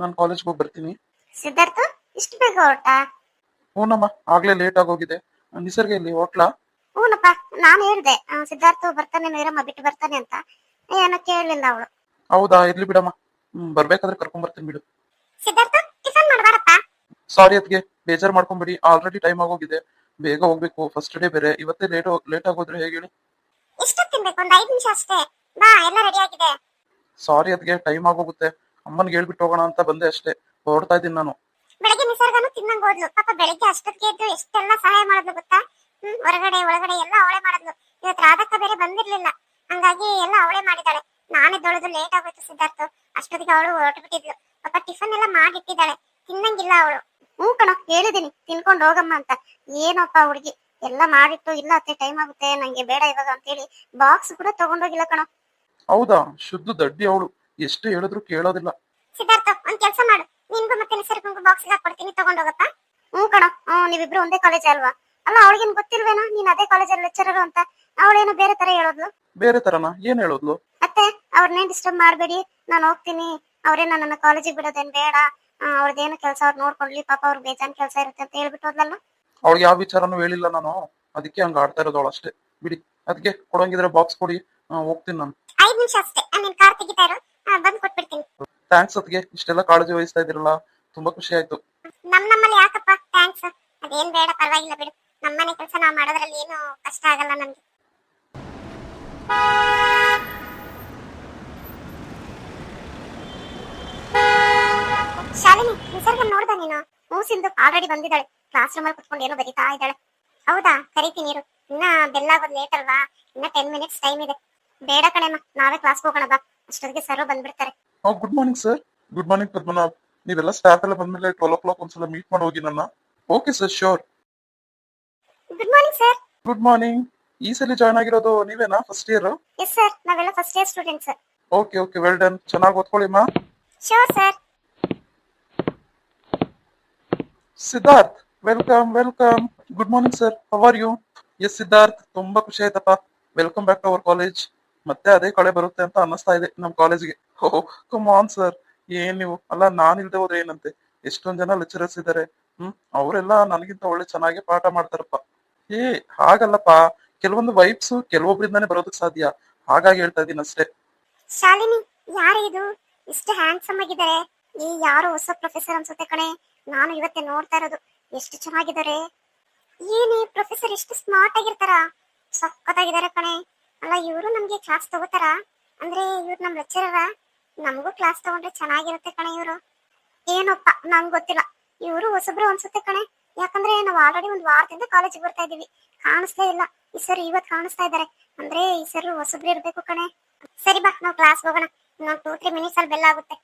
ನಾನು ಕಾಲೇಜ್ಗೆ ಹೋಗಿ ಬರ್ತೀನಿ ಸಿದ್ಧಾರ್ಥ ಇಷ್ಟು ಬೇಗ ಹೊರಟ? ಹ್ಞೂನಮ್ಮ ಆಗ್ಲೇ ಲೇಟ್ ಆಗೋಗಿದೆ ನಿಸರ್ಗ ಇಲ್ಲಿ ಹೋಟ್ಲ? ಹೂನಪ್ಪ ನಾನು ಹೇಳಿದೆ ಸಿದ್ಧಾರ್ಥ ಬರ್ತಾನೆ ನೀರಮ್ಮ ಬಿಟ್ಟು ಬರ್ತಾನೆ ಅಂತ. ಏನೋ ಕೇಳಲಿಲ್ಲ ಅವಳು. ಹೌದಾ ಇರ್ಲಿ ಬಿಡಮ್ಮ. ಹ್ಮ್ ಬರ್ಬೇಕಾದ್ರೆ ಕರ್ಕೊಂಡ್ ಬರ್ತೀನಿ ಬಿಡು. ಸಿದ್ಧಾರ್ಥ ಟಿಫನ್ ಮಾಡಬಾರಪ್ಪ? ಸಾರಿ ಅದ್ಗೆ ಬೇಜಾರ್ ಮಾಡ್ಕೊಂಬಿಡಿ. ಆಲ್ರೆಡಿ ಟೈಮ್ ಆಗೋಗಿದೆ ಬೇಗ ಹೋಗ್ಬೇಕು ಫಸ್ಟ್ ಡೇ ಬೇರೆ. ಇವತ್ತೇ ಲೇಟ್ ಲೇಟ್ ಆಗೋದ್ರೆ ಹೇಗೆ ಹೇಳಿ? ಎಷ್ಟು ತಿನ್ಬೇಕು ಒಂದು ಐದ್ ನಿಮಿಷ ಅಷ್ಟೇ. ಬಾ ಎಲ್ಲ ರೆಡಿ ಆಗಿದೆ. ಸಾರಿ ಅದ್ಗೆ ಟೈಮ್ ಆಗೋಗುತ್ತೆ ಅಮ್ಮನ್ಗೆ ಹೇಳ್ಬಿಟ್ಟು ಹೋಗೋಣ ಅಂತ ಬಂದೆ ಅಷ್ಟೇ. ಹೊರಡ್ತಾ ಇದ್ದೀನಿ ನಾನು. ಬೆಳಗ್ಗೆ ನಿಸರ್ಗನು ತಿನ್ನಂಗ್ ಹೋದ್ಲು. ಪಾಪ ಬೆಳಗ್ಗೆ ಅಷ್ಟೊತ್ತಿಗೆ ಎದ್ದು ಎಷ್ಟೆಲ್ಲ ಸಹಾಯ ಮಾಡಿದ್ಲು ಗೊತ್ತಾ? ಹ್ಮ್ ಹೊರಗಡೆ ಒಳಗಡೆ ಎಲ್ಲ ಅವಳೆ ಮಾಡಿದ್ಲು. ಇವತ್ತು ರಾಧಕ್ಕ ಬೇರೆ ಬಂದಿರ್ಲಿಲ್ಲ. ಹಂಗಾಗಿ ಎಲ್ಲ ಅವಳೆ ಮಾಡಿದಾಳೆ ನಾನೇ ದೊಳೆದು ಲೇಟ್ ಆಗೋಯ್ತು ಸಿದ್ಧಾರ್ಥ. ಅಷ್ಟೊತ್ತಿಗೆ ಅವಳು ಹೊರಟು ಬಿಟ್ಟಿದ್ಲು ಪಾಪ ಟಿಫನ್ ಎಲ್ಲ ಮಾಡಿಟ್ಟಿದ್ದಾಳೆ. ತಿನ್ನಂಗಿಲ್ಲ ಅವಳು. ಹ್ಞೂ ಕಣ ಹೇಳಿದೀನಿ ತಿನ್ಕೊಂಡು ಹೋಗಮ್ಮ ಅಂತ. ಏನಪ್ಪ ಹುಡುಗಿ? ಎಲ್ಲ ಮಾಡಿಟ್ಟು ಇಲ್ಲ ಅತ್ತೆ ಟೈಮ್ ಆಗುತ್ತೆ. ನಂಗೆ ಬೇಡ ಇವಾಗ ಅಂತೇಳಿ ಬಾಕ್ಸ್ ಕೂಡ ತಗೊಂಡೋಗಿಲ್ಲ ಕಣ. ಹೌದಾ? ಶುದ್ಧ ದಡ್ಡಿ ಅವಳು. ಎಷ್ಟು ಹೇಳಿದ್ರು ಕೇಳೋದಿಲ್ಲ. ಸಿದ್ಧಾರ್ಥ ಒಂದ್ ಕೆಲಸ ಮಾಡು. ನಿನ್ಗೂ ಮತ್ತೆ ನಿಸರ್ಗಂಗೂ ಬಾಕ್ಸ್ ಹಾಕೊಡ್ತೀನಿ ತಗೊಂಡೋಗಪ್ಪ ಹ್ಞೂ ಕಣ. ಹ್ಮ್ ನೀವಿಬ್ರು ಒಂದೇ ಕಾಲೇಜ್ ಅಲ್ವಾ? ಅಲ್ಲ ಅವಳಿಗೇನ್ ಗೊತ್ತಿಲ್ವೇನೋ? ನೀನ್ ಅದೇ ಕಾಲೇಜಲ್ಲಿ ಲೆಕ್ಚರರು ಅಂತ. ಅವಳೇನೋ ಬೇರೆ ತರ ಹೇಳೋದ್ಲು? ಬೇರೆ ತರನ? ಏನ್ ಹೇಳೋದ್ಲು? ಮತ್ತೆ ಅವ್ರನ್ನೇ ಡಿಸ್ಟರ್ಬ್ ಮಾಡಬೇಡಿ. ನಾನು ಹೋಗ್ತೀನಿ. ಅವರೇ ನನ್ನ ಕಾಲೇಜಿಗೆ ಬಿಡೋದೇನ್ ಬೇಡ. ಅವ್ರದ್ದೇನು ಕೆಲಸ ಅವ್ರು ನೋಡ್ಕೊಳ್ಳಿ. ಪಾಪ ಅವ್ರಿಗೆ ಬೇಜಾನ್ ಕೆಲಸ ಇರುತ್ತೆ ಅಂತ ಹೇಳ್ಬಿಟ್ಟು ಹೋದ್ಲಲ್ಲ ಅವಳಿಗೆ ಯಾವ ವಿಚಾರನೂ ಹೇಳಿಲ್ಲ ನಾನು. ಅದಕ್ಕೆ ಹಂಗ ಆಡ್ತಾ ಇರೋದು ಅಷ್ಟೇ ಬಿಡಿ. ಅದಕ್ಕೆ ಕೊಡೋಂಗಿದ್ರೆ ಬಾಕ್ಸ್ ಕೊಡಿ. ಹೋಗ್ತೀನಿ ನಾನು. ಐದ್ ನಿಮಿಷ ಅಷ್ಟೇ. ನಿನ್ ಕಾರ್ ತೆಗಿತಾ ಇರೋ. ಬಂದ್ ಕೊಟ್ಬಿಡ್ತೀನಿ. ಥ್ಯಾಂಕ್ಸ್ ಅದಕ್ಕೆ ಇಷ್ಟೆಲ್ಲ ಕಾಳಜಿ ವಹಿಸ್ತಾ ಇದಿರಲ್ಲ ತುಂಬಾ ಖುಷಿ ಆಯ್ತು. ನಮ್ ನಮ್ಮಲ್ಲಿ ಯಾಕಪ್ಪ? ಥ್ಯಾಂಕ್ಸ್ ಅದೇನ್ ಬೇಡ, ಪರವಾಗಿಲ್ಲ ಬಿಡು. ನಮ್ಮನೆ ಕೆಲಸ ನಾವು ಮಾಡೋದ್ರಲ್ಲಿ ಏನು ಕಷ್ಟ ಆಗಲ್ಲ ನಮ್ಗೆ. ಶಾಲಿನಿ, ನಿಸರ್ಗ ನೋಡ್ದ ನೀನು? ಮೂಸಿಂದು ಆಲ್ರೆಡಿ ಬಂದಿದ್ದಾಳೆ. ಕ್ಲಾಸ್ ಅಲ್ಲಿ ಕುತ್ಕೊಂಡು ಏನೋ ಬರೀತಾ ಇದ್ದಾಳೆ. ಹೌದಾ? ಕರಿತೀನಿ ಇರು. ಇನ್ನ ಬೆಲ್ಲ ಆಗೋದು ಲೇಟ್ ಅಲ್ವಾ? ಇನ್ನ ಟೆನ್ ಮಿನಿಟ್ಸ್ ಟೈಮ್ ಇದೆ. ಬೇಡ ಕಣೆಮ್ಮ, ನಾವೇ ಕ್ಲಾಸ್ ಹೋಗೋಣ ಬಾ. ಅಷ್ಟೊತ್ತಿಗೆ ಸರ್ ಬಂದ್ಬಿಡ್ತಾರೆ. Good morning sir good morning Padmanabh ನೀವೆಲ್ಲ ಸ್ಟಾಫ್ ಎಲ್ಲ ಬಂದ್ಮೇಲೆ ಟ್ವೆಲ್ ಓ ಕ್ಲಾಕ್ ಒಂದ್ಸಲ ಮೀಟ್ ಮಾಡಿ ಹೋಗಿ ನನ್ನ. Okay sir sure good morning sir good morning ಈ ಸಲ ಜಾಯ್ನ್ ಆಗಿರೋದು ನೀವೇನಾ ಫಸ್ಟ್ ಇಯರ್ ಎಸ್ ಸರ್ ನಾವೆಲ್ಲ first year okay okay well done ಚೆನ್ನಾಗಿ ಓದ್ಕೊಳ್ಳಿ ಮಾ sir Siddharth welcome welcome good morning sir how are you yes Siddharth ತುಂಬಾ ಖುಷಿ ಆಯ್ತಪ್ಪ. Welcome back to our college ಮತ್ತೆ ಅದೇ ಕಳೆ ಬರುತ್ತೆ ಅಂತ ಅನ್ನಿಸ್ತಾ ಇದೆ ನಮ್ಮ ಕಾಲೇಜ್ಗೆ ಓಹ್ ಕಮ್ ಆನ್ ಸರ್ ಏನ್ ನೀವು? ಅಲ್ಲ, ನಾನ್ ಇಲ್ದೆ ಹೋದ್ರೆ ಏನಂತೆ? ಎಷ್ಟೊಂದ್ ಜನ ಲೆಕ್ಚರರ್ಸ್ ಇದಾರೆ. ಹ್ಮ್, ಅವರೆಲ್ಲ ನನಗಿಂತ ಒಳ್ಳೆ ಚೆನ್ನಾಗಿ ಪಾಠ ಮಾಡ್ತಾರಪ್ಪ. ಏ ಹಾಗಲ್ಲಪ್ಪ. ಕೆಲವೊಂದು ವೈಬ್ಸ್ ಕೆಲವೊಬ್ಬರಿಂದಾನೇ ಬರೋದಕ್ ಸಾಧ್ಯ. ಹಾಗಾಗಿ ಹೇಳ್ತಾ ಇದೀನಿ ಅಷ್ಟೇ. ಶಾಲಿನಿ, ಯಾರು ಇದು? ಇಷ್ಟು ಹ್ಯಾಂಡ್ಸಮ್ ಆಗಿದ್ದಾರೆ. ಈ ಯಾರು ಹೊಸ ಪ್ರೊಫೆಸರ್ ಅನ್ಸುತ್ತೆ ಕಣೆ. ನಾನು ಇವತ್ತೇ ನೋಡ್ತಾ ಇರೋದು. ಎಷ್ಟು ಚೆನ್ನಾಗಿದ್ದಾರೆ. ಏನೇ ಪ್ರೊಫೆಸರ್ ಎಷ್ಟು ಸ್ಮಾರ್ಟ್ ಆಗಿರ್ತಾರ? ಸಖತ್ತಾಗಿದ್ದಾರೆ ಕಣೆ. ಅಲ್ಲ, ಇವರು ನಮ್ಗೆ ಕ್ಲಾಸ್ ತಗೋತಾರ? ಅಂದ್ರೆ ಇವ್ರು ನಮ್ ಲೆಕ್ಚರರ ನಮಗೂ ಕ್ಲಾಸ್ ತಗೊಂಡ್ರೆ ಚೆನ್ನಾಗಿರುತ್ತೆ ಕಣೆ ಇವರು. ಏನಪ್ಪ, ನಂಗ್ ಗೊತ್ತಿಲ್ಲ. ಇವರು ಹೊಸಬ್ರು ಅನ್ಸುತ್ತೆ ಕಣೆ. ಯಾಕಂದ್ರೆ ನಾವು ಆಲ್ರೆಡಿ ಒಂದ್ ವಾರದಿಂದ ಕಾಲೇಜಿಗೆ ಬರ್ತಾ ಇದೀವಿ. ಕಾಣಿಸ್ತಾ ಇಲ್ಲ. ಈ ಸರ್ ಇವತ್ ಕಾಣಿಸ್ತಾ ಇದ್ದಾರೆ ಅಂದ್ರೆ ಈ ಸರ್ ಹೊಸಬ್ರು ಇರ್ಬೇಕು ಕಣೆ. ಸರಿ ಬಾ, ನಾವು ಕ್ಲಾಸ್ ಹೋಗೋಣ. ಇನ್ನೊಂದು ಟೂ ತ್ರೀ ಮಿನಿಟ್ಸ್ ಅಲ್ಲಿ ಬೆಲ್ಲ ಆಗುತ್ತೆ.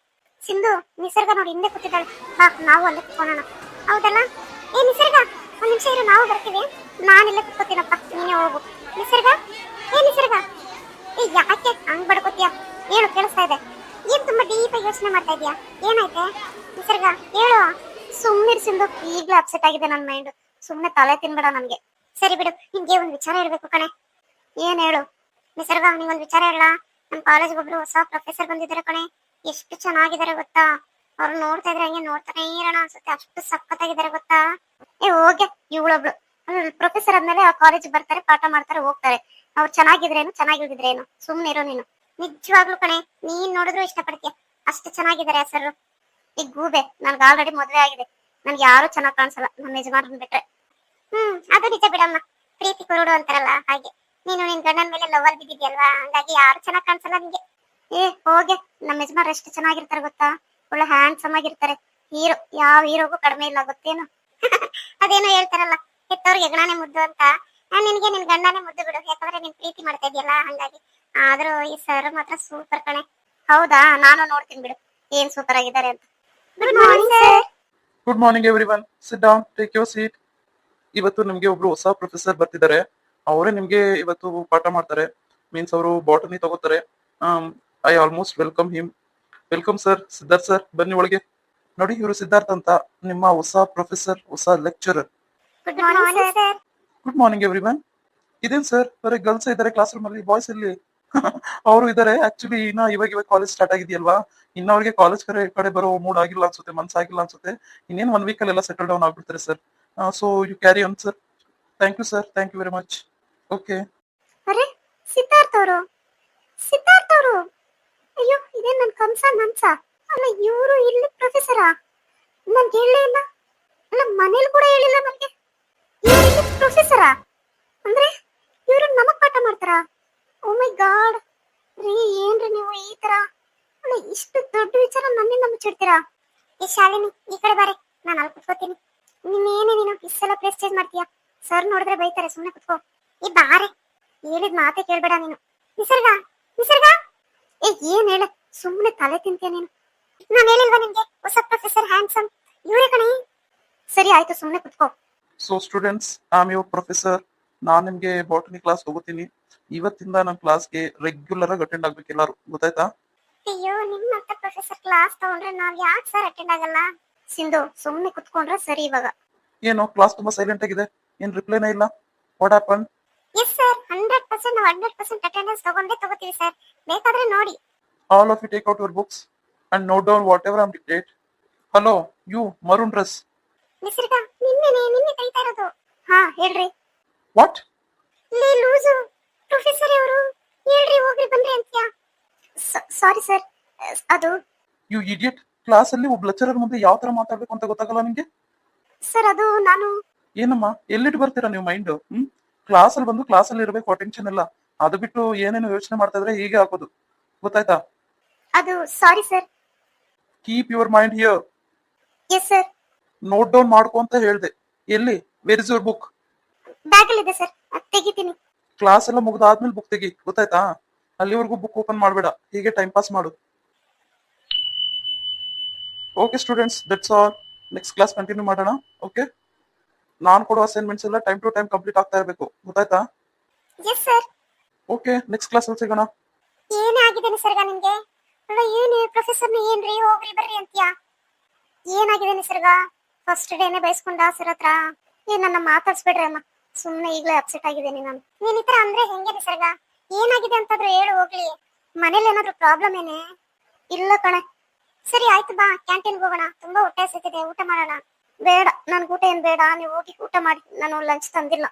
ಸಿಂಧು, ನಿಸರ್ಗ ನೋಡಿ ಹಿಂದೆ ಕೂತಿದ್ದಾಳೆ. ಬಾ, ನಾವು ಅಲ್ಲಿ ಕೂತ್ಕೊಳ್ಳೋಣ. ಹೌದಲ್ಲ? ಏ, ನಿಸರ್ಗ, ಒಂದ್ ನಿಮಿಷ ಇರು, ನಾವು ಬರ್ತೀವಿ. ನಾನು ಇಲ್ಲೇ ಕೂತ್ಕೋತೀನಪ್ಪ. ನೀನೇ ಹೋಗು. ನಿಸರ್ಗ? ಏ ನಿಸರ್ಗ? ಏ, ಯಾಕೆ? ಹಂಗ್ ಬಡ್ಕೋತೀಯ? ಏನು ಕೇಳಿಸ್ತಾ ಇದೆ? ಏನ್ ತುಂಬಾ ಡೀಪ್ ಯೋಚನೆ ಮಾಡ್ತಾ ಇದೀಯಾ? ಏನಾಯ್ತೆ? ನಿಸರ್ಗ, ಹೇಳು. ಸುಮ್ಮನೆ ಸಿಂಧು, ಈಗ್ಲೂ ಅಪ್ಸೆಟ್ ಆಗಿದೆ ನನ್ನ ಮೈಂಡ್ ಸುಮ್ಮನೆ ತಲೆ ತಿನ್ಬೇಡ ನನ್ಗೆ. ಸರಿ ಬಿಡು ನಿಮ್ಗೆ ಒಂದ್ ವಿಚಾರ ಇರ್ಬೇಕು ಕಣೆ. ಏನ್ ಹೇಳು? ನಿಸರ್ಗ, ನಿಂಗೊಂದ್ ವಿಚಾರ ಹೇಳ. ನಮ್ ಕಾಲೇಜ್ ಒಬ್ರು ಹೊಸ ಪ್ರೊಫೆಸರ್ ಬಂದಿದ್ದಾರೆ ಕಣೆ. ಎಷ್ಟು ಚೆನ್ನಾಗಿದ್ದಾರೆ ಗೊತ್ತಾ? ಅವ್ರು ನೋಡ್ತಾ ಇದ್ರೆ ಹಂಗೆ ನೋಡ್ತಾನೆ ಇರೋಣ ಅನ್ಸುತ್ತೆ. ಅಷ್ಟು ಸಖತ್ತಾಗಿದ್ದಾರೆ ಗೊತ್ತಾ? ಏ ಹೋಗೆ ಇವಳೊಬ್ಳು. ಪ್ರೊಫೆಸರ್ ಆದ್ಮೇಲೆ ಆ ಕಾಲೇಜ್ ಬರ್ತಾರೆ, ಪಾಠ ಮಾಡ್ತಾರೆ, ಹೋಗ್ತಾರೆ. ಅವ್ರು ಚೆನ್ನಾಗಿದ್ರೇನು ಚೆನ್ನಾಗಿಲ್ದಿದ್ರೇನು ಸುಮ್ನೆ ಇರೋ ನೀನು. ನಿಜವಾಗ್ಲು ಕಣೆ, ನೀನ್ ನೋಡಿದ್ರು ಇಷ್ಟಪಡ್ತೀಯ. ಅಷ್ಟು ಚೆನ್ನಾಗಿದ್ದಾರೆ ಸರ್ ಈ ಗೂಬೆ ನನ್ಗೆ ಆಲ್ರೆಡಿ ಮದ್ವೆ ಆಗಿದೆ. ನನ್ಗೆ ಯಾರು ಚೆನ್ನಾಗ್ ಕಾಣಿಸಲ್ಲ ನಮ್ಮ ಯಜಮಾನ್ ಬಿಟ್ರೆ. ಹ್ಮ್, ಅದು ನಿಜ ಬಿಡಮ್ಮ. ಪ್ರೀತಿ ಕುರುಡು ಅಂತಾರಲ್ಲ ಹಾಗೆ. ನೀನು ನಿನ್ ಗಂಡನ ಮೇಲೆ ಲವಲ್ ಬಿದ್ದಿದ್ಯಲ್ವಾ? ಹಂಗಾಗಿ ಯಾರು ಚೆನ್ನಾಗಿ ಕಾಣಿಸಲ್ಲ ನಿಂಗೆ. ಏ, ಹೋಗೆ. ನಮ್ಮ ಯಜಮಾನ್ ಎಷ್ಟು ಚೆನ್ನಾಗಿರ್ತಾರೆ ಗೊತ್ತಾ? ಒಳ್ಳೆ ಹ್ಯಾಂಡ್ಸಮ್ ಆಗಿರ್ತಾರೆ. ಹೀರೋ, ಯಾವ ಹೀರೋಗೂ ಕಡಿಮೆ ಇಲ್ಲ, ಗೊತ್ತೇನು? ಅದೇನೋ ಹೇಳ್ತಾರಲ್ಲ, ಹೆತ್ತವ್ರಿಗೆ ಹೆಗಣಾನೆ ಮುದ್ದು ಅಂತ. ನಾನ್ ನಿನ್ಗೆ ನಿನ್ ಗಂಡನೇ ಮುದ್ದು ಬಿಡು. ಯಾಕಂದ್ರೆ ನೀನ್ ಪ್ರೀತಿ ಮಾಡ್ತಾ ಇದೆಯಲ್ಲ, ಹಂಗಾಗಿ. ಆದ್ರೂ ಈ ಸರ್ ಮಾತ್ರ ಸೂಪರ್ ಕಣೆ. ಹೌದಾ? ನಾನು ನೋಡ್ತೀನಿ ಬಿಡು. ಏನ್ ಸೂಪರ್ ಆಗಿದ್ದಾರೆ ಅಂತ. Good morning sir good morning everyone sit down take your seat ಇವತ್ತು ನಿಮ್ಗೆ ಒಬ್ರು ಹೊಸ ಪ್ರೊಫೆಸರ್ ಬರ್ತಿದ್ದಾರೆ. ಅವರೇ ನಿಮ್ಗೆ ಇವತ್ತು ಪಾಠ ಮಾಡ್ತಾರೆ. ಮೀನ್ಸ್ ಅವರು ಬಾಟನಿ ತಗೋತಾರೆ. I almost welcome him welcome sir Siddharth sir ಬನ್ನಿ ಒಳಗೆ. ನೋಡಿ ಇವರು ಸಿದ್ಧಾರ್ಥ್ ಅಂತ ನಿಮ್ಮ ಹೊಸ ಪ್ರೊಫೆಸರ್ ಹೊಸ lecturer good morning sir good morning everyone ಇದೇನ್ ಸರ್ ಬರೀ ಗರ್ಲ್ಸ್ ಇದ್ದಾರೆ ಕ್ಲಾಸ್ ರೂಮ್ ಅಲ್ಲಿ ಬಾಯ್ಸ್ ಇಲ್ಲಿ. ಅವರು ಇದಾರೆ. ಆಕ್ಚುಲಿ ಇನ್ನ ಇವಾಗ ಇವಾಗ ಕಾಲೇಜ್ ಸ್ಟಾರ್ಟ್ ಆಗಿದೆಯಲ್ವಾ? ಇನ್ನ ಅವ್ರಿಗೆ ಕಾಲೇಜ್ ಕಡೆ ಕಡೆ ಬರೋ ಮೂಡ್ ಆಗಿಲ್ಲ ಅನ್ಸುತ್ತೆ ಮನ್ಸಾಗಿಲ್ಲ ಅನ್ಸುತ್ತೆ. ಇನ್ನೇನು ಒನ್ ವೀಕ್ ಅಲ್ಲೆಲ್ಲ ಸೆಟಲ್ ಡೌನ್ ಆಗ್ಬಿಡ್ತಾರೆ sir so you carry on sir thank you sir thank you very much okay ಅರೆ, ಸಿದ್ಧಾರ್ಥ ಅವರು. ಸಿದ್ಧಾರ್ಥ ಅವರು. ಅಯ್ಯೋ ಇದೇ ನನ್ನ ಕನ್ಸ ನನ್ಸ ಅಲ್ಲ, ಇವರು ಇಲ್ಲಿ ಪ್ರೊಫೆಸರಾ ನನ್ಗೆ ಹೇಳಲೇ ಇಲ್ಲ. ಅಲ್ಲ, ಮನೇಲಿ ಕೂಡ ಹೇಳಿಲ್ಲ ನನಗೆ ಇವರು ಇಲ್ಲಿ ಪ್ರೊಫೆಸರಾ ಅಂದ್ರೆ, ಇವರು ನಮಗ್ ಪಾಠ ಮಾಡ್ತಾರಾ? ಓ ಮೈ ಗಾಡ್ ರೀ, ಏನ್ರಿ ನೀವು ಈ ತರ? ಅಲ್ಲ, ಇಷ್ಟು ದೊಡ್ಡ ವಿಚಾರ ನನ್ನೇ ಮುಚ್ಚಿಡ್ತೀರಾ? ಈ ಶಾಲಿನಿ, ಈ ಕಡೆ ಬಾರೆ. ನಾನು ಅಲ್ಲಿ ಕುತ್ಕೋತೀನಿ. ನೀನೇನೇ ನೀನು ಇಷ್ಟೆಲ್ಲ ಪ್ಲೇಸ್ ಚೇಂಜ್ ಮಾಡ್ತೀಯಾ? ಸರ್ ನೋಡಿದ್ರೆ ಬೈತಾರೆ ಸುಮ್ಮನೆ ಕುತ್ಕೋ. ಈ ಬಾರೆ. ಹೇಳಿದ ಮಾತೆ ಕೇಳ್ಬೇಡ ನೀನು. ನಿಸರ್ಗ ನಿಸರ್ಗ? ಏ, ಏನ್ ಹೇಳ? ಸುಮ್ಮನೆ ತಲೆ ತಿಂತೀಯ ನೀನು? ನಾನು ಹೇಳಿಲ್ವಾ ನಿಮ್ಗೆ? ಹೊಸ ಪ್ರೊಫೆಸರ್ ಹ್ಯಾಂಡ್ಸಮ್ ಇವರೇ ಕಣಿ. ಸರಿ, ಆಯ್ತು ಸುಮ್ಮನೆ ಕುತ್ಕೋ. So students I am your professor ನಾನು ನಿಮಗೆ ಬಾಟನಿ ಕ್ಲಾಸ್ ತಗೋತೀನಿ ಇವತ್ತಿಂದ ನನ್ನ ಕ್ಲಾಸ್ಗೆ ರೆಗ್ಯುಲರ್ ಆಗಿ ಅಟೆಂಡ್ ಆಗ್ಬೇಕು ಎಲ್ಲರೂ ಗೊತ್ತಾಯ್ತಾ? ಅಯ್ಯೋ ನಿಮ್ಮಂತ ಪ್ರೊಫೆಸರ್ ಕ್ಲಾಸ್ ತಗೊಂಡ್ರೆ ನಾವ್ ಯಾಕೆ ಸರ್ ಅಟೆಂಡ್ ಆಗಲ್ಲ? ಸಿಂಧು ಸುಮ್ಮನೆ ಕುತ್ಕೊಂಡ್ರೆ ಸರಿ ಇವಾಗ. ಏನು ಕ್ಲಾಸ್ ತುಂಬಾ ಸೈಲೆಂಟ್ ಆಗಿದೆ? ಏನ್ ರಿಪ್ಲೈನೇ ಇಲ್ಲ? What happen yes sir hundred percent ನಾವು ಹಂಡ್ರೆಡ್ ಪರ್ಸೆಂಟ್ ಅಟೆಂಡೆನ್ಸ್ ತಗೊಂಡೇ ತಗೋತೀವಿ ಸರ್ ಬೇಕಾದ್ರೆ ನೋಡಿ. All of you take out your books and books down whatever I am dictate hello you maroon dress Nisarga ನಿನ್ನೆನೆ ನಿನ್ನೆ ಕೈತಾ ಇರೋದು. ಹಾ ಹೇಳ್ರಿ. ವಾಟ್ ಲೇ ಲೂಸು ಪ್ರೊಫೆಸರ್ ಅವರು ಹೇಳ್ರಿ ಹೋಗ್ರಿ ಬನ್ರಿ ಅಂತ್ಯಾ? ಸಾರಿ ಸರ್ ಅದು ಯು ಇಡಿಯಟ್ ಕ್ಲಾಸ್ ಅಲ್ಲಿ ಒಬ್ಬ ಲೆಕ್ಚರರ್ ಮುಂದೆ ಯಾವ ತರ ಮಾತಾಡ್ಬೇಕು ಅಂತ ಗೊತ್ತಾಗಲ್ಲ ನಿಮ್ಗೆ ಸರ್ ಅದು ನಾನು ಏನಮ್ಮ ಎಲ್ಲಿಟ್ಟು ಬರ್ತೀರಾ ನೀವು ಮೈಂಡ್ ಹ್ಮ್? ಕ್ಲಾಸ್ ಅಲ್ಲಿ ಬಂದು ಕ್ಲಾಸ್ ಅಲ್ಲಿ ಇರಬೇಕು ಅಟೆನ್ಷನ್ ಎಲ್ಲ ಅದು ಬಿಟ್ಟು ಏನೇನು ಯೋಚನೆ ಮಾಡ್ತಾ ಇದ್ರೆ ಹೀಗೆ ಹಾಕೋದು. ಗೊತ್ತಾಯ್ತಾ? ಅದು sorry sir keep your mind here yes sir note down ಮಾಡ್ಕೊ ಅಂತ ಹೇಳ್ದೆ. ಎಲ್ಲಿ? ವೇರ್ ಇಸ್ ಯುವರ್ ಬುಕ್ ಬ್ಯಾಗಲ್ಲಿ ಇದೆ ಸರ್ ತೆಗಿತೀನಿ. ಕ್ಲಾಸ್ ಎಲ್ಲ ಮುಗ್ದಾದ್ಮೇಲೆ ಬುಕ್ ತೆಗಿ ಗೊತ್ತಾಯ್ತಾ? ಅಲ್ಲಿವರೆಗೂ ಬುಕ್ ಓಪನ್ ಮಾಡಬೇಡ. ಹೀಗೆ ಟೈಮ್ ಪಾಸ್ ಮಾಡು. Okay students that's all next class continue ಮಾಡೋಣ. ಓಕೆ ನಾನು ಕೊಡೋ ಅಸೈನ್ಮೆಂಟ್ಸ್ ಎಲ್ಲ ಟೈಮ್ ಟು ಟೈಮ್ ಕಂಪ್ಲೀಟ್ ಆಗ್ತಾ ಇರಬೇಕು. ಗೊತ್ತಾಯ್ತಾ? Yes sir okay next class ಅಲ್ಲಿ ಸಿಗೋಣ. ಏನಾಗಿದೆ ನಿಸರ್ಗ ನಿಮಗೆ ಅಲ್ಲ ಏನೇ ಪ್ರೊಫೆಸರ್ನ ಏನ್ರಿ? ಹೋಗ್ರಿ ಬರ್ರಿ ಅಂತ್ಯಾ? ಏನಾಗಿದೆ ನಿಸರ್ಗ ಫಸ್ಟ್ ಡೇನೆ ಬಯಸ್ಕೊಂಡ ಸರ್ ಹತ್ರ? ಏನನ್ನ ನನ್ನ ಮಾತಾಡ್ಸ್ಬೇಡ್ರಿ ಅಮ್ಮ. ಸುಮ್ನೆ ಈಗಲೇ ಅಪ್ಸೆಟ್ ಆಗಿದ್ದೀನಿ ನಾನು. ನೀನ್ ಇತರ ತರ ಅಂದ್ರೆ ಹೆಂಗೆ ನಿಸರ್ಗ? ಏನಾಗಿದೆ ಅಂತಾದ್ರೂ ಹೇಳು, ಹೋಗ್ಲಿ. ಮನೇಲಿ ಏನಾದ್ರೂ ಪ್ರಾಬ್ಲಮ್ ಏನೇ? ಇಲ್ಲ ಕಣೆ. ಸರಿ, ಆಯ್ತು ಬಾ ಕ್ಯಾಂಟೀನ್ಗೆ ಹೋಗೋಣ. ತುಂಬಾ ಹೊಟ್ಟೆ ಸಿಕ್ಕಿದೆ ಊಟ ಮಾಡೋಣ. ಬೇಡ ನನ್ಗೆ ಊಟ ಏನ್ ಬೇಡ. ನೀವು ಹೋಗಿ ಊಟ ಮಾಡಿ, ನಾನು ಲಂಚ್ ತಂದಿಲ್ಲ.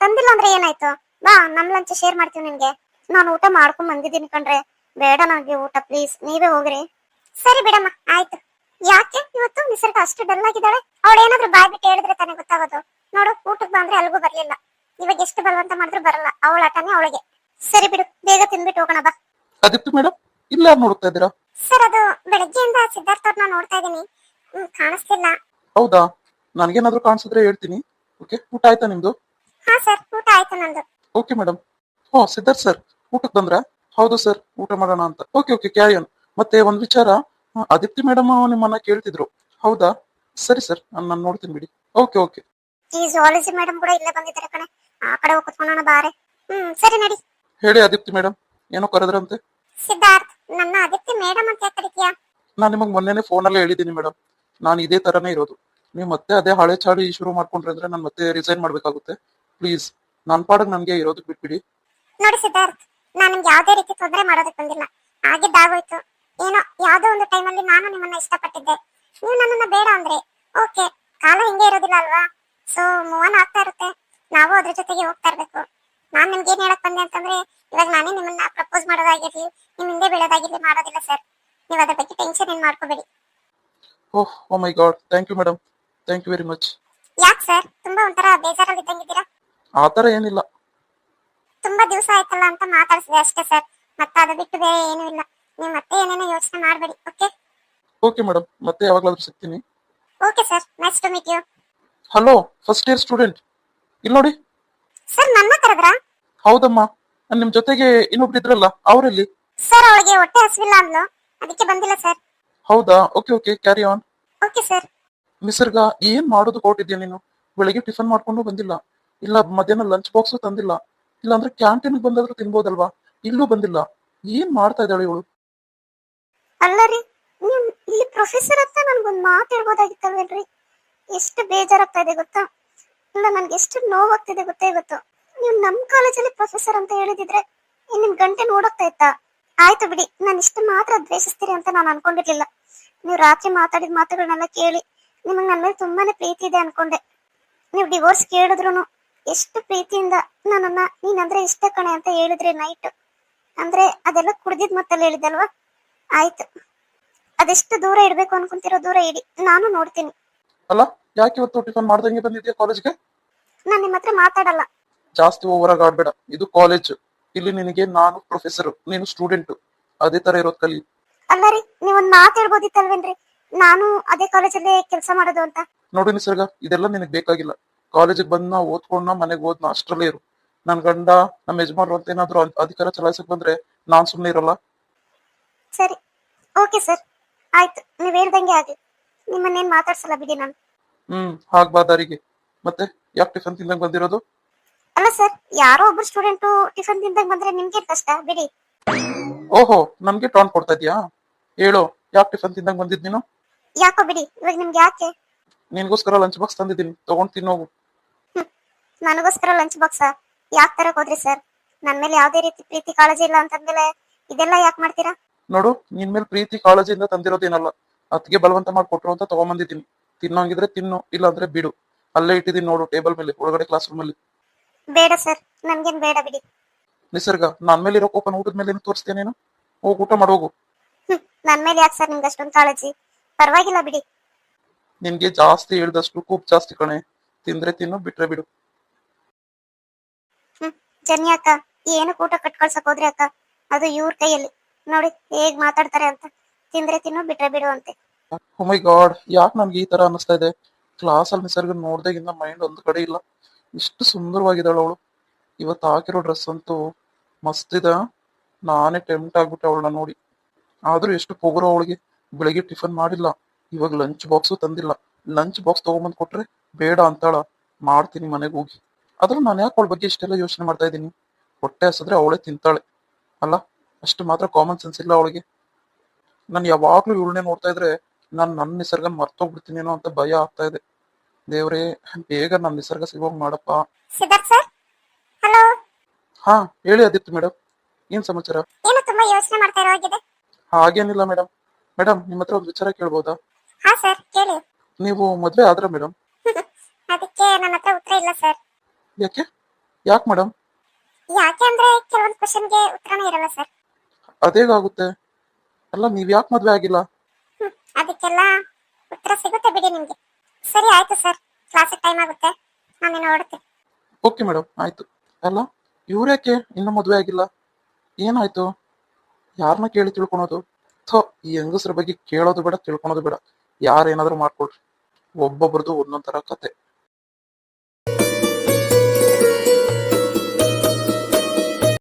ತಂದಿಲ್ಲ ಅಂದ್ರೆ ಏನಾಯ್ತು? ಬಾ, ನಮ್ ಲಂಚ್ ಶೇರ್ ಮಾಡ್ತೀವಿ ನಿನ್ಗೆ. ನಾನು ಊಟ ಮಾಡ್ಕೊಂಡ್ ಬಂದಿದ್ದೀನಿ ಕಣ್ರೆ. ಬೇಡ ನನಗೆ ಊಟ ಪ್ಲೀಸ್ ನೀವೇ ಹೋಗ್ರಿ. ಸರಿ ಬಿಡಮ್ಮ, ಆಯ್ತು. ಯಾಕೆ? ಇವತ್ತು ನಿಸರ್ಗ ಅಷ್ಟು ಡಲ್ ಆಗಿದ್ದಾಳೆ. ಅವಳು ಏನಾದ್ರು ಬಾಯ್ ಬಿಟ್ಟು ಹೇಳಿದ್ರೆ ತಾನೇ ಗೊತ್ತಾಗೋದು. ನೋಡು ಊಟಕ್ಕೆ ಬಂದ್ರೆ ಅಲ್ಗೂ ಬರ್ಲಿಲ್ಲ. ಇವಾಗ ಎಷ್ಟು ಬಲವಂತ ಮಾಡಿದ್ರು ಬರಲ್ಲ. ಅವಳ ಆಟನೇ ಅವಳಿಗೆ ಸರಿ ಬಿಡು ಬೇಗ ತಿನ್ಬಿಟ್ಟು ಹೋಗೋಣ ಬಾ. ಅದಿತ್ತು ಮೇಡಮ್ ಇಲ್ಲ ನೋಡ್ತಾ ಇದ್ದೀರಾ? ಸರ್ ಅದು ಬೆಳಗ್ಗೆಯಿಂದ ಸಿದ್ಧಾರ್ಥ ಅವ್ರನ್ನ ನೋಡ್ತಾ ಇದ್ದೀನಿ. ಕಾಣಿಸ್ತಿಲ್ಲ. ಹೌದಾ? ನನಗೇನಾದ್ರೂ ಕಾಣಿಸಿದ್ರೆ ಹೇಳ್ತೀನಿ. ಓಕೆ ಊಟ ಆಯ್ತಾ ನಿಮ್ದು? ಹಾ ಸರ್ ಊಟ ಆಯ್ತು ನಂದು. ಓಕೆ ಮೇಡಮ್ ಹೋ ಸಿದ್ಧಾರ್ಥ್ ಸರ್ ಊಟಕ್ಕೆ ಬಂದ್ರ? ಹೌದು ಸರ್ ಊಟ ಮಾಡೋಣ ಅಂತ. ಓಕೆ ಓಕೆ ಕ್ಯಾರಿಯನ್ ಮತ್ತೆ ಒಂದ್ ವಿಚಾರ ಅದಿಪ್ತಿ ಮೇಡಮ್ ನಿಮ್ಮನ್ನ ಕೇಳ್ತಿದ್ರು. ಹೌದಾ? ಸರಿ ಸರ್ ನಾನು ನೋಡ್ತೀನಿ ಬಿಡಿ. Okay okay. ಈ ಜುವಾಲಜಿ ಮೇಡಮ್ ಕೂಡ ಇಲ್ಲೇ ಬಂದಿದ್ದಾರೆ ಕಣೆ. ಆ ಕಡೆ ಹೋಗಿ ಕುತ್ಕೊಳ್ಳೋಣ ಬಾರೆ. ಹ್ಮ್ ಸರಿ ನಡಿ. ಹೇಳಿ ಅದಿಪ್ತಿ ಮೇಡಮ್ ಏನೋ ಕರೆದ್ರಂತೆ? ಸಿದ್ಧಾರ್ಥ್ ನನ್ನ ಆದಿತ್ಯ ಮೇಡಮ್ ಅಂತ ಯಾಕೆ ಕರಿತೀಯಾ? ನಾನು ನಿಮಗೆ ಮೊನ್ನೆನೆ ಫೋನಲ್ಲೇ ಹೇಳಿದ್ದೀನಿ ಮೇಡಮ್ ನಾನು ಇದೇ ತರನೇ ಇರೋದು. ನೀವು ಮತ್ತೆ ಅದೇ ಹಳೆ ಚಾಳಿ ಶುರು ಮಾಡ್ಕೊಂಡ್ರೆ ಅಂದ್ರೆ ನಾನು ಮತ್ತೆ ರಿಸೈನ್ ಮಾಡ್ಬೇಕಾಗುತ್ತೆ. ಪ್ಲೀಸ್ ನನ್ನ ಪಾಡಗ್ ನನಗೆ ಇರೋದಕ್ಕೆ ಬಿಟ್ಬಿಡಿ. ನೋಡಿ ಸಿದ್ಧಾರ್ಥ್ ನಾನು ನಿಮ್ಗೆ ಯಾವುದೇ ರೀತಿ ತೊಂದರೆ ಮಾಡೋದಕ್ಕೆ ಬಂದಿಲ್ಲ. ಆಗಿದ್ದಾಗೋಯ್ತು. ಏನೋ ಯಾವ್ದೋ ಒಂದು ಟೈಮಲ್ಲಿ ನಾನು ನಿಮ್ಮನ್ನ ಇಷ್ಟಪಟ್ಟಿದ್ದೆ. ನೀವು ನನ್ನನ್ನ ಬೇಡ ಅಂದ್ರೆ? ಓಕೆ ಕಾಲ ಹಿಂಗೆ ಇರೋದಿಲ್ಲ ಅಲ್ವಾ? ಸೊ ಮೂವನ್ ಆಗ್ತಾ ಇರುತ್ತೆ. ನಾವು ಅದ್ರ ಜೊತೆಗೆ ಹೋಗ್ತಾ ಇರ್ಬೇಕು. ನಾನ್ ನಿಮ್ಗೆ ಏನ್ ಹೇಳಕ್ ಬಂದೆ ಅಂತಂದ್ರೆ ಇವಾಗ ನಾನೇ ನಿಮ್ಮನ್ನ ಪ್ರಪೋಸ್ ಮಾಡೋದಾಗಿರ್ಲಿ ನಿಮ್ ಹಿಂದೆ ಬೀಳೋದಾಗಿರ್ಲಿ ಮಾಡೋದಿಲ್ಲ ಸರ್ ನೀವು ಅದ್ರ ಬಗ್ಗೆ ಟೆನ್ಷನ್ ಏನ್ ಮಾಡ್ಕೋಬೇಡಿ. Oh O my god thank you madam thank you very much ಯಾಕೆ ಸರ್ ತುಂಬಾ ಒಂಥರ ಬೇಜಾರಲ್ಲಿ ಇದ್ದಂಗಿದ್ದೀರಾ ಆ ಥರ ಏನಿಲ್ಲ. ತುಂಬಾ ದಿವಸ ಆಯ್ತಲ್ಲ ಅಂತ ಮಾತಾಡ್ಸಿದೆ ಅಷ್ಟೇ ಸರ್ ಮತ್ತೆ ಅದು ಬಿಟ್ಟು ಬೇರೆ ಏನೂ ಇಲ್ಲ. ನೀವು ಮತ್ತೆ ಏನೇನೋ ಯೋಚನೆ ಮಾಡಬೇಡಿ ಓಕೆ ಓಕೆ ಮೇಡಮ್ ಮತ್ತೆ ಯಾವಾಗಲಾದ್ರೂ ಸಿಗ್ತೀನಿ. Okay sir nice to meet you hello first year student ಇಲ್ಲಿ ನೋಡಿ. ಸರ್ ನನ್ನ ಕರೆದ್ರಾ ಹೌದಮ್ಮ. ನಾನ್ ನಿಮ್ಮ ಜೊತೆಗೆ ಇನ್ನೊಬ್ರು ಇದ್ರಲ್ಲ ಅವರಲ್ಲಿ. ಸರ್ ಅವಳಿಗೆ ಹೊಟ್ಟೆ ಹಸಿವಿಲ್ಲ ಅಂದ್ಲು. ಅದಕ್ಕೆ ಬಂದಿಲ್ಲ ಸರ್ ಹೌದಾ? Okay okay carry on okay sir Nisarga ಏನ್ ಮಾಡೋದು ಹೊರಟಿದ್ಯಾ ನೀನು? ಬೆಳಿಗ್ಗೆ ಟಿಫನ್ ಮಾಡ್ಕೊಂಡು ಬಂದಿಲ್ಲ. ಇಲ್ಲ ಮಧ್ಯಾಹ್ನ ಲಂಚ್ ಬಾಕ್ಸು ತಂದಿಲ್ಲ. ಇಲ್ಲ ಅಂದ್ರೆ ಕ್ಯಾಂಟೀನ್ ಬಂದಾದ್ರೂ ತಿನ್ಬೋದಲ್ವಾ? ಇಲ್ಲೂ ಬಂದಿಲ್ಲ. ಏನ್ ಮಾಡ್ತಾ ಇದ್ದಾಳೆ ಇವಳು? ಅಲ್ಲ ರೀ ನೀವು ಇಲ್ಲಿ ಪ್ರೊಫೆಸರ್ ಹತ್ರ ನನ್ಗೊಂದು ಮಾತು ಹೇಳ್ಬೋದಾಗಿತ್ತಲ್ವೇನ್ರಿ? ಎಷ್ಟು ಬೇಜಾರಾಗ್ತಾ ಇದೆ ಗೊತ್ತಾ? ಇಲ್ಲ ನನ್ಗೆ ಎಷ್ಟು ನೋವಾಗ್ತಿದೆ ಗೊತ್ತೇ ಗೊತ್ತು. ನೀವು ನಮ್ ಕಾಲೇಜಲ್ಲಿ ಪ್ರೊಫೆಸರ್ ಅಂತ ಹೇಳಿದಿದ್ರೆ ನಿಮ್ ಗಂಟೆ ನೋಡೋಗ್ತಾ ಇತ್ತಾ? ಆಯ್ತು ಬಿಡಿ, ನಾನು ಇಷ್ಟು ಮಾತ್ರ ದ್ವೇಷಿಸ್ತೀರಿ ಅಂತ ನಾನು ಅನ್ಕೊಂಡಿರ್ಲಿಲ್ಲ. ನೀವು ರಾತ್ರಿ ಮಾತಾಡಿದ ಮಾತುಗಳನ್ನೆಲ್ಲ ಕೇಳಿ ನಿಮಗೆ ನನ್ನ ಮೇಲೆ ತುಂಬಾನೇ ಪ್ರೀತಿ ಇದೆ ಅನ್ಕೊಂಡೆ. ನೀವು ಡಿವೋರ್ಸ್ ಕೇಳಿದ್ರು ಎಷ್ಟು ಪ್ರೀತಿಯಿಂದ ನನ್ನನ್ನ ನೀನಂದ್ರೆ ಇಷ್ಟ ಕಣೆ ಅಂತ ಹೇಳಿದ್ರಿ ನೈಟ್ ಅಂದ್ರೆ ಅದೆಲ್ಲ ಕುಡ್ದಿದ್ ಮತ್ತಲ್ಲಿ ಹೇಳಿದಲ್ವಾ ಆಯ್ತು. ಅದೆಷ್ಟು ದೂರ ಇಡ್ಬೇಕು ಅನ್ಕೊಂತಿರೋ ದೂರ ಇಡಿ. ನಾನು ನೋಡ್ತೀನಿ. ಅಲ್ಲ ಯಾಕೆ ಇವತ್ತು ಟಿಫನ್ ಮಾಡ್ದಂಗೆ ಬಂದಿದ್ಯಾ ಕಾಲೇಜ್ಗೆ ನಾನು ನಿಮ್ಮ ಹತ್ರ ಮಾತಾಡಲ್ಲ. ಜಾಸ್ತಿ ಓವರ್ ಆಡ್ಬೇಡ. ಇದು ಕಾಲೇಜ್ ಇಲ್ಲಿ ನಿನಗೆ ನಾನು ಪ್ರೊಫೆಸರ್ ನೀನು ಸ್ಟೂಡೆಂಟ್ ಅದೇ ತರ ಇರೋದ್ ಕಲಿ. ಅಲ್ಲ ರೀ ನೀವೊಂದ್ ಮಾತು ಹೇಳ್ಬೋದಿತ್ತಲ್ವೇನ್ರಿ? ನಾನು ಅದೇ ಕಾಲೇಜಲ್ಲೇ ಕೆಲಸ ಮಾಡೋದು ಅಂತ. ನೋಡಿ ನಿಸರ್ಗ ಇದೆಲ್ಲ ನಿನಗೆ ಬೇಕಾಗಿಲ್ಲ. ಕಾಲೇಜಿಗೆ ಓದ್ಕೊಂಡ್ ನಾ ಮನೆಗೆ ಓದ್ನ ಅಷ್ಟರಲ್ಲೇ ಇರು. ನನ್ ಗಂಡ ನಮ್ಮ ಯಜಮಾನ್ರು ಅಂತ ಏನಾದ್ರು ಅಧಿಕಾರ ಚಲಾಯಿಸಕ್ ಬಂದ್ರೆ ನಾನ್ ಸುಮ್ನೆ ಇರಲ್ಲ. ಸರಿ. ಓಕೆ ಸರ್ ಆಯ್ತು. ನೀವ್ ಹೇಳ್ದಂಗೆ ಆಗ್ಲಿ. ನಿಮ್ಮನ್ನೇನ್ ಮಾತಾಡ್ಸಲ್ಲ ಬಿಡಿ ನಾನು. ಹ್ಮ್ ಹಾಗ್ ಬಾ ದಾರಿಗೆ. ಮತ್ತೆ ಯಾಕೆ ಟಿಫನ್ ತಿಂದಂಗ್ ಬಂದಿರೋದು? ಅಲ್ಲ ಸರ್ ಯಾರೋ ಒಬ್ರು ಸ್ಟೂಡೆಂಟ್ ಟಿಫನ್ ತಿಂದಾಗ ಬಂದ್ರೆ ನಿಮ್ಗೆ ಕಷ್ಟ? ಬಿಡಿ. ಓಹೋ ನಮ್ಗೆ ಟೋನ್ ಕೊಡ್ತಾ ಇದೀಯಾ? ಹೇಳು ಯಾಕೆ ಟಿಫನ್ ತಿಂದಂಗ್ ಬಂದಿದ್ ನೀನು? ಯಾಕೋ ಬಿಡಿ ಇವಾಗ ನಿಮ್ಗೆ ಯಾಕೆ? ನಿನ್ಗೋಸ್ಕರ ಲಂಚ್ ಬಾಕ್ಸ್ ತಂದಿದ್ದೀನಿ ತಗೊಂಡ್ ತಿನ್ನೋಗು ನನಗೋಸ್ಕರ ಲಂಚ್ ಬಾಕ್ಸ್ ಯಾಕೆ ತರಕ್ ಹೋದ್ರಿ ಸರ್? ನನ್ ಮೇಲೆ ಯಾವ್ದೇ ರೀತಿ ಪ್ರೀತಿ ಕಾಳಜಿ ಇಲ್ಲ ಅಂತಂದ್ಮೇಲೆ ಇದೆಲ್ಲ ಯಾಕೆ ಮಾಡ್ತೀರಾ? ನೋಡು ನಿನ್ ಮೇಲೆ ಪ್ರೀತಿ ಕಾಳಜಿಯಿಂದ ತಂದಿರೋದೇನಲ್ಲ. ಅತ್ಗೆ ಬಲವಂತ ಮಾಡಿ ಕೊಟ್ಟರು ಅಂತ ತಗೊಂಬಂದಿದ್ದೀನಿ ತಿನ್ನೋಂಗಿದ್ರೆ ತಿನ್ನು ಇಲ್ಲ ಅಂದ್ರೆ ಬಿಡು. ಅಲ್ಲೇ ಇಟ್ಟಿದ್ದೀನಿ ನೋಡು ಟೇಬಲ್ ಮೇಲೆ ಒಳಗಡೆ ಕ್ಲಾಸ್ ರೂಮ್ ಅಲ್ಲಿ. ಬೇಡ ಸರ್ ನನ್ಗೇನ್ ಬೇಡ ಬಿಡಿ. ನಿಸರ್ಗ ನನ್ ಮೇಲೆ ಇರೋ ಕೋಪನ ಊಟದ ಮೇಲೆ ಏನು ತೋರಿಸ್ತೇನೆ ನೀನು? ಹೋಗ್ ಊಟ ಮಾಡೋಗು ಹೋಗು. ನನ್ ಮೇಲೆ ಯಾಕೆ ಸರ್ ನಿಮ್ಗೆ ಅಷ್ಟೊಂದು ಕಾಳಜಿ? ಪರವಾಗಿಲ್ಲ ಬಿಡಿ. ನಿನ್ಗೆ ಜಾಸ್ತಿ ಹೇಳ್ದಷ್ಟು ಕೂಪ್ ಜಾಸ್ತಿ ಕಣೆ. ತಿಂದ್ರೆ ತಿನ್ನು ಬಿಟ್ರೆ ಬಿಡು. ಜನ್ಯ ಅಕ್ಕ ಏನು ಊಟ ಕಟ್ಕೊಳ್ಸಕ್ ಹೋದ್ರಿ ಅಕ್ಕ? ಅದು ಇವ್ರ ಕೈಯಲ್ಲಿ. ನೋಡಿ ಹೇಗ್ ಮಾತಾಡ್ತಾರೆ ಅಂತ. ತಿಂದ್ರೆ ತಿನ್ನು, ಬಿಟ್ರೆ ಬಿಡು ಅಂತೆ. ಓ ಮೈ ಗಾಡ್ ಯಾಕೆ ನನ್ಗೆ ಈ ತರ ಅನಿಸ್ತಾ ಇದೆ? ಕ್ಲಾಸ್ ಅಲ್ಲಿ ನಿಸರ್ಗ ನೋಡ್ದಾಗಿಂದ ಮೈಂಡ್ ಒಂದ್ ಕಡೆ ಇಲ್ಲ. ಇಷ್ಟು ಸುಂದರವಾಗಿದ್ದಾಳು ಅವಳು. ಇವತ್ತು ಹಾಕಿರೋ ಡ್ರೆಸ್ ಅಂತೂ ಮಸ್ತ್ ಇದೆ. ನಾನೇ ಟೆಂಪ್ಟ್ ಆಗ್ಬಿಟ್ಟೆ ಅವಳನ್ನ ನೋಡಿ. ಆದ್ರೂ ಎಷ್ಟು ಪೊಗರು ಅವಳಿಗೆ. ಬೆಳಿಗ್ಗೆ ಟಿಫನ್ ಮಾಡಿಲ್ಲ. ಇವಾಗ ಲಂಚ್ ಬಾಕ್ಸು ತಂದಿಲ್ಲ. ಲಂಚ್ ಬಾಕ್ಸ್ ತಗೊಂಬಂದ್ ಕೊಟ್ರೆ ಬೇಡ ಅಂತಾಳ. ಮಾಡ್ತೀನಿ ಮನೆಗೆ ಹೋಗಿ. ಆದ್ರೂ ನಾನು ಯಾಕೆ ಅವಳ ಬಗ್ಗೆ ಇಷ್ಟೆಲ್ಲ ಯೋಚನೆ ಮಾಡ್ತಾ ಇದ್ದೀನಿ? ಹೊಟ್ಟೆ ಹಸಿದ್ರೆ ಅವಳೇ ತಿಂತಾಳೆ. ಅಲ್ಲ, ಅಷ್ಟು ಮಾತ್ರ ಕಾಮನ್ ಸೆನ್ಸ್ ಇಲ್ಲ ಅವಳಿಗೆ. ನಾನು ಯಾವಾಗ್ಲೂ ಇವಳನ್ನೇ ನೋಡ್ತಾ ಇದ್ರೆ ನಾನು ನನ್ನ ನಿಸರ್ಗ ಮರ್ತೋಗ್ಬಿಡ್ತೀನೇನೋ ಅಂತ ಭಯ ಆಗ್ತಾ ಇದೆ. ದೇವ್ರೇ ಬೇಗ ನನ್ನ ನಿಸರ್ಗ ಸಿಗೋಗ್ ಮಾಡಪ್ಪ. ಸಿದ್ಧಾರ್ಥ್ ಸರ್? ಹಲೋ? ಹಾ ಹೇಳಿ ಆದಿತ್ಯ ಮೇಡಮ್ ಏನ್ ಸಮಾಚಾರ? ಏನು ತುಂಬಾ ಯೋಚನೆ ಮಾಡ್ತಾ ಇರೋ ಹಾಗಿದೆ. ಹಾಗೇನಿಲ್ಲ ಮೇಡಮ್ ಮೇಡಮ್ ನಿಮ್ಮ ಹತ್ರ ಒಂದು ವಿಚಾರ ಕೇಳ್ಬೋದಾ? ಹಾ ಸರ್ ಕೇಳಿ. ನೀವು ಮದ್ವೆ ಆದ್ರ ಮೇಡಮ್ ಅದಕ್ಕೆ ನನ್ನ ಹತ್ರ ಉತ್ತರ ಇಲ್ಲ ಸರ್. ಯಾಕೆ? ಯಾಕೆ ಮೇಡಮ್ ಯಾಕೆ ಅಂದ್ರೆ ಕೆಲವೊಂದು ಕ್ವಶನ್ಗೆ ಉತ್ತರನೇ ಇರಲ್ಲ ಸರ್. ಅದೇಗಾಗುತ್ತೆ ಅಲ್ಲ ನೀವ್ ಯಾಕೆ ಮದ್ವೆ ಆಗಿಲ್ಲ? ಹ್ಮ್ ಅದಕ್ಕೆಲ್ಲ ಉತ್ತರ ಸಿಗುತ್ತೆ ಬಿಡಿ ನಿಮ್ಗೆ. ಸರಿ ಆಯ್ತು ಸರ್. ಕ್ಲಾಸ್ ಟೈಮ್ ಆಗುತ್ತೆ. ನಾನು ಹೊರಡ್ತೀನಿ ಓಕೆ ಮೇಡಮ್ ಆಯ್ತು. ಅಲ್ಲ ಇವ್ರ್ಯಾಕೆ ಇನ್ನೂ ಮದ್ವೆ ಆಗಿಲ್ಲ? ಏನಾಯ್ತು? ಯಾರನ್ನ ಕೇಳಿ ತಿಳ್ಕೊಳೋದು? ಥೋ ಈ ಹೆಂಗಸ್ರ ಬಗ್ಗೆ ಕೇಳೋದು ಬೇಡ ತಿಳ್ಕೊಳೋದು ಬೇಡ. ಯಾರೇನಾದ್ರೂ ಮಾಡ್ಕೊಳ್ರಿ ಒಬ್ಬೊಬ್ರದ್ದು ಒಂದೊಂದ್ ತರ ಕತೆ.